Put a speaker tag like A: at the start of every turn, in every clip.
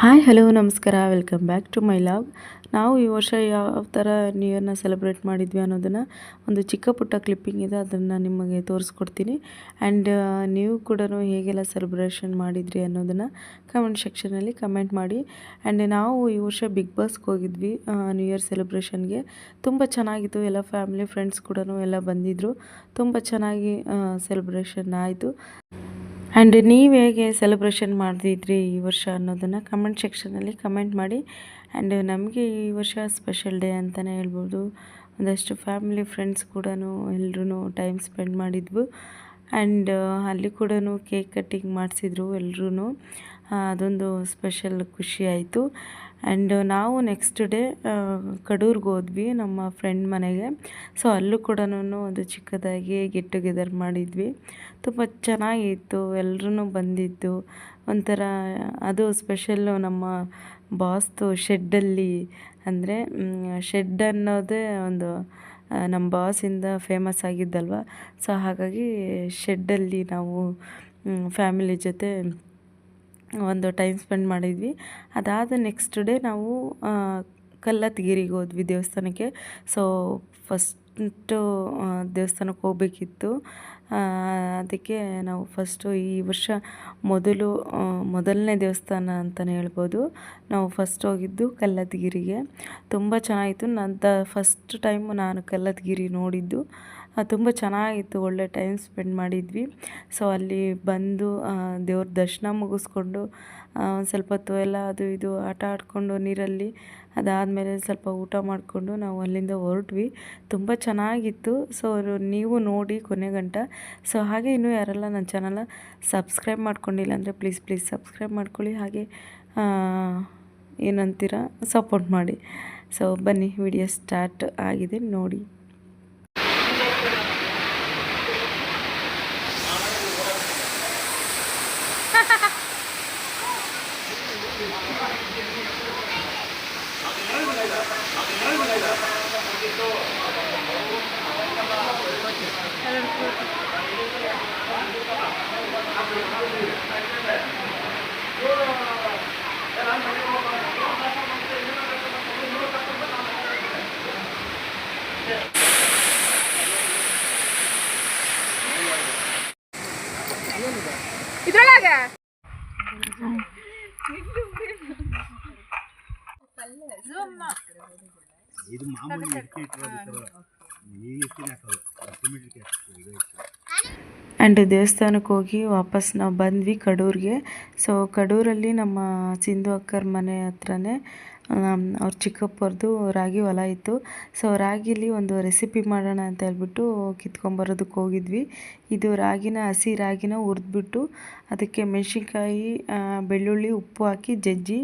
A: Hi hello ನಮಸ್ಕಾರ. Welcome back to my love ನಾವು ಈ ವರ್ಷ ಯಾವ ಥರ ನ್ಯೂ ಇಯರ್ನ ಸೆಲೆಬ್ರೇಟ್ ಮಾಡಿದ್ವಿ ಅನ್ನೋದನ್ನು ಒಂದು ಚಿಕ್ಕ ಪುಟ್ಟ ಕ್ಲಿಪ್ಪಿಂಗ್ ಇದೆ, ಅದನ್ನು ನಿಮಗೆ ತೋರಿಸ್ಕೊಡ್ತೀನಿ. ಆ್ಯಂಡ್ ನೀವು ಕೂಡ ಹೇಗೆಲ್ಲ ಸೆಲೆಬ್ರೇಷನ್ ಮಾಡಿದ್ರಿ ಅನ್ನೋದನ್ನು ಕಮೆಂಟ್ ಸೆಕ್ಷನಲ್ಲಿ ಕಮೆಂಟ್ ಮಾಡಿ. ಆ್ಯಂಡ್ ನಾವು ಈ ವರ್ಷ ಬಿಗ್ ಬಾಸ್ಗೆ ಹೋಗಿದ್ವಿ ನ್ಯೂ ಇಯರ್ ಸೆಲೆಬ್ರೇಷನ್ಗೆ ತುಂಬ ಚೆನ್ನಾಗಿತ್ತು, ಎಲ್ಲ ಫ್ಯಾಮಿಲಿ ಫ್ರೆಂಡ್ಸ್ ಕೂಡ ಎಲ್ಲ ಬಂದಿದ್ದರು ತುಂಬ ಚೆನ್ನಾಗಿ ಸೆಲೆಬ್ರೇಷನ್ ಆಯಿತು. ಆ್ಯಂಡ್ ನೀವು ಹೇಗೆ ಸೆಲೆಬ್ರೇಷನ್ ಮಾಡಿದ್ರಿ ಈ ವರ್ಷ ಅನ್ನೋದನ್ನು ಕಮೆಂಟ್ ಸೆಕ್ಷನಲ್ಲಿ ಕಮೆಂಟ್ ಮಾಡಿ. ಆ್ಯಂಡ್ ನಮಗೆ ಈ ವರ್ಷ ಸ್ಪೆಷಲ್ ಡೇ ಅಂತಲೇ ಹೇಳ್ಬೋದು. ಒಂದಷ್ಟು ಫ್ಯಾಮಿಲಿ ಫ್ರೆಂಡ್ಸ್ ಕೂಡ ಎಲ್ಲರೂ ಟೈಮ್ ಸ್ಪೆಂಡ್ ಮಾಡಿದ್ವು. ಆ್ಯಂಡ್ ಅಲ್ಲಿ ಕೂಡ ಕೇಕ್ ಕಟ್ಟಿಂಗ್ ಮಾಡಿಸಿದ್ರು ಎಲ್ಲರೂ ಅದೊಂದು ಸ್ಪೆಷಲ್ ಖುಷಿ ಆಯಿತು. ಆ್ಯಂಡ್ ನಾವು ನೆಕ್ಸ್ಟ್ ಡೇ ಕಡೂರ್ಗೆ ಹೋದ್ವಿ ನಮ್ಮ ಫ್ರೆಂಡ್ ಮನೆಗೆ. ಸೊ ಅಲ್ಲೂ ಕೂಡ ಒಂದು ಚಿಕ್ಕದಾಗಿ ಗೆಟ್ ಟುಗೆದರ್ ಮಾಡಿದ್ವಿ. ತುಂಬ ಚೆನ್ನಾಗಿತ್ತು ಎಲ್ಲರೂ ಬಂದಿದ್ದು. ಒಂಥರ ಅದು ಸ್ಪೆಷಲ್ಲು ನಮ್ಮ ಬಾಸ್ದು ಶೆಡ್ಡಲ್ಲಿ ಅಂದರೆ ಶೆಡ್ ಅನ್ನೋದೇ ಒಂದು ನಮ್ಮ ಬಾಸಿಂದ ಫೇಮಸ್ ಆಗಿದ್ದಲ್ವ? ಸೊ ಹಾಗಾಗಿ ಶೆಡ್ಡಲ್ಲಿ ನಾವು ಫ್ಯಾಮಿಲಿ ಜೊತೆ ಒಂದು ಟೈಮ್ ಸ್ಪೆಂಡ್ ಮಾಡಿದ್ವಿ. ಅದಾದ ನೆಕ್ಸ್ಟ್ ಡೇ ನಾವು ಕಲ್ಲತ್ಗಿರಿಗೆ ಹೋದ್ವಿ ದೇವಸ್ಥಾನಕ್ಕೆ. ಸೊ ಫಸ್ಟು ದೇವಸ್ಥಾನಕ್ಕೆ ಹೋಗಬೇಕಿತ್ತು. ಅದಕ್ಕೆ ನಾವು ಫಸ್ಟು ಈ ವರ್ಷ ಮೊದಲು ಮೊದಲನೇ ದೇವಸ್ಥಾನ ಅಂತಲೇ ಹೇಳ್ಬೋದು. ನಾವು ಫಸ್ಟ್ ಹೋಗಿದ್ದು ಕಲ್ಲತ್ಗಿರಿಗೆ. ತುಂಬ ಚೆನ್ನಾಗಿತ್ತು. ನನ್ನ ಫಸ್ಟ್ ಟೈಮು ನಾನು ಕಲ್ಲತ್ಗಿರಿ ನೋಡಿದ್ದು. ತುಂಬ ಚೆನ್ನಾಗಿತ್ತು ಒಳ್ಳೆ ಟೈಮ್ ಸ್ಪೆಂಡ್ ಮಾಡಿದ್ವಿ. ಸೊ ಅಲ್ಲಿ ಬಂದು ದೇವ್ರ ದರ್ಶನ ಮುಗಿಸ್ಕೊಂಡು ಒಂದು ಸ್ವಲ್ಪ ಹೊತ್ತು ಎಲ್ಲ ಅದು ಇದು ಆಟ ಆಡಿಕೊಂಡು ನೀರಲ್ಲಿ, ಅದಾದಮೇಲೆ ಸ್ವಲ್ಪ ಊಟ ಮಾಡಿಕೊಂಡು ನಾವು ಅಲ್ಲಿಂದ ಹೊರಟ್ವಿ. ತುಂಬ ಚೆನ್ನಾಗಿತ್ತು. ಸೊ ನೀವು ನೋಡಿ ಕೊನೆ ಗಂಟ. ಸೊ ಹಾಗೆ ಇನ್ನೂ ಯಾರೆಲ್ಲ ನನ್ನ ಚಾನಲ್ನ ಸಬ್ಸ್ಕ್ರೈಬ್ ಮಾಡ್ಕೊಂಡಿಲ್ಲ ಅಂದರೆ ಪ್ಲೀಸ್ ಪ್ಲೀಸ್ ಸಬ್ಸ್ಕ್ರೈಬ್ ಮಾಡ್ಕೊಳ್ಳಿ. ಹಾಗೆ ಏನಂತೀರ ಸಪೋರ್ಟ್ ಮಾಡಿ. ಸೊ ಬನ್ನಿ ವಿಡಿಯೋ ಸ್ಟಾರ್ಟ್ ಆಗಿದೆ, ನೋಡಿ.
B: ಇದ್ರೊಳಗ?
C: ಇದು ಮಾಮೂಲಿ ಇಟ್ಕೆ ಇಟ್ಟಿರೋದು ಈ ಇಟ್ಟಿನ ಹಾಕೋದು ಸಿಮೆಂಟ್ ಇದು
A: ಆ್ಯಂಡ್ ದೇವಸ್ಥಾನಕ್ಕೆ ಹೋಗಿ ವಾಪಸ್ ನಾವು ಬಂದ್ವಿ ಕಡೂರಿಗೆ. ಸೊ ಕಡೂರಲ್ಲಿ ನಮ್ಮ ಸಿಂಧು ಅಕ್ಕರ ಮನೆ ಹತ್ರನೇ ಅವ್ರ ಚಿಕ್ಕಪ್ಪರದು ರಾಗಿ ಹೊಲ ಇತ್ತು. ಸೊ ರಾಗಿಲಿ ಒಂದು ರೆಸಿಪಿ ಮಾಡೋಣ ಅಂತ ಹೇಳ್ಬಿಟ್ಟು ಕಿತ್ಕೊಂಬರೋದಕ್ಕೆ ಹೋಗಿದ್ವಿ. ಇದು ರಾಗಿನ ಹಸಿ ರಾಗಿನ ಹುರಿದ್ಬಿಟ್ಟು ಅದಕ್ಕೆ ಮೆಣಸಿನ್ಕಾಯಿ ಬೆಳ್ಳುಳ್ಳಿ, ಉಪ್ಪು ಹಾಕಿ ಜಜ್ಜಿ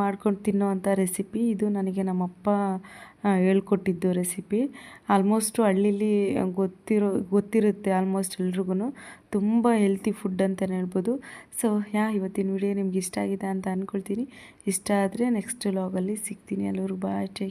A: ಮಾಡ್ಕೊಂಡು ತಿನ್ನೋವಂಥ ರೆಸಿಪಿ ಇದು ನನಗೆ ನಮ್ಮಪ್ಪ ಹೇಳ್ಕೊಟ್ಟಿದ್ದು ರೆಸಿಪಿ ಆಲ್ಮೋಸ್ಟು ಹಳ್ಳೀಲಿ ಗೊತ್ತಿರೋ, ಗೊತ್ತಿರುತ್ತೆ ಆಲ್ಮೋಸ್ಟ್ ಎಲ್ರಿಗೂ ತುಂಬ ಹೆಲ್ತಿ ಫುಡ್ ಅಂತಲೇ ಹೇಳ್ಬೋದು. ಸೊ ಯಾ, ಇವತ್ತಿನ ವಿಡಿಯೋ ನಿಮ್ಗೆ ಇಷ್ಟ ಆಗಿದೆ ಅಂತ ಅಂದ್ಕೊಳ್ತೀನಿ ಇಷ್ಟ ಆದರೆ ನೆಕ್ಸ್ಟ್ ಲಾಗಲ್ಲಿ ಸಿಗ್ತೀನಿ. ಎಲ್ಲರೂ ಬಾಯ್ ಟೇಕ್